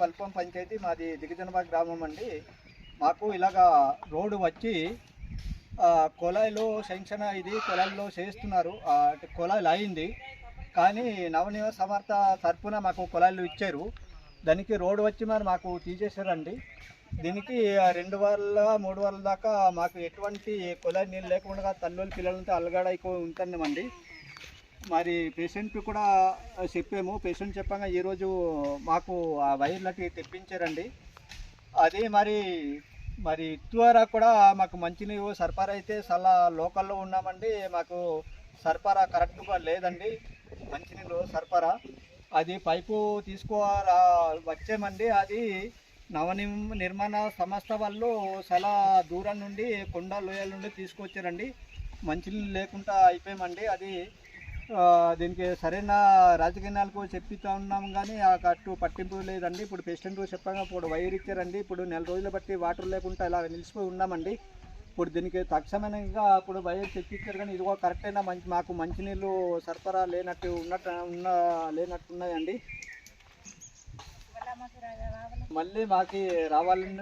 బల్పం పంచాయతీ మాది దిగజనబాగ్ గ్రామం అండి. మాకు ఇలాగా రోడ్డు వచ్చి కొలాయిలో కుళాయిలో ఇది కొలాయిలో చేస్తున్నారు. కొలాయిలు కుళాయిలు అయింది. కానీ నవనివ సమర్థ తరఫున మాకు కుళాయిలు ఇచ్చారు. దానికి రోడ్డు వచ్చి మరి మాకు తీసేశారండి. దీనికి రెండు వారాల మూడు వారాల దాకా మాకు ఎటువంటి కుళాయి నీళ్ళు లేకుండా తల్లి పిల్లలంతా అలగాడ ఎక్కువ ఉంటున్నామండి మరి పేషెంట్ కూడా చెప్పాము. పేషెంట్ చెప్పగా ఈరోజు మాకు ఆ వైర్లకి తెప్పించారండి. అది మరి మరి ఇటువరా కూడా మాకు మంచినీరు సరఫరా అయితే చాలా లోకల్లో ఉన్నామండి. మాకు సరఫరా కరెక్ట్గా లేదండి. మంచినీరు సరఫరా. అది పైపు తీసుకోరా వచ్చామండి. అది నవని నిర్మాణ సంస్థ వాళ్ళు చాలా దూరం నుండి కొండ లోయల నుండి తీసుకొచ్చారండి. మంచినీళ్ళు లేకుండా అయిపోయామండి. అది దీనికి సరైన రాజకీయాలకు చెప్పితా ఉన్నాం కానీ ఆ కట్టు పట్టింపు లేదండి. ఇప్పుడు పేషెంట్ చెప్పగా ఇప్పుడు వైర్ ఇచ్చారండి. ఇప్పుడు నెల రోజులు బట్టి వాటర్ లేకుండా ఇలా నిలిచిపోయి ఉన్నామండి. ఇప్పుడు దీనికి తక్షణంగా ఇప్పుడు వైర్ తెప్పించారు కానీ ఇది కూడా కరెక్ట్ అయినా మంచి మాకు మంచినీళ్ళు సరఫరా లేనట్టు ఉన్నట్టు ఉన్న లేనట్టు ఉన్నాయండి మళ్ళీ మాకు రావాలని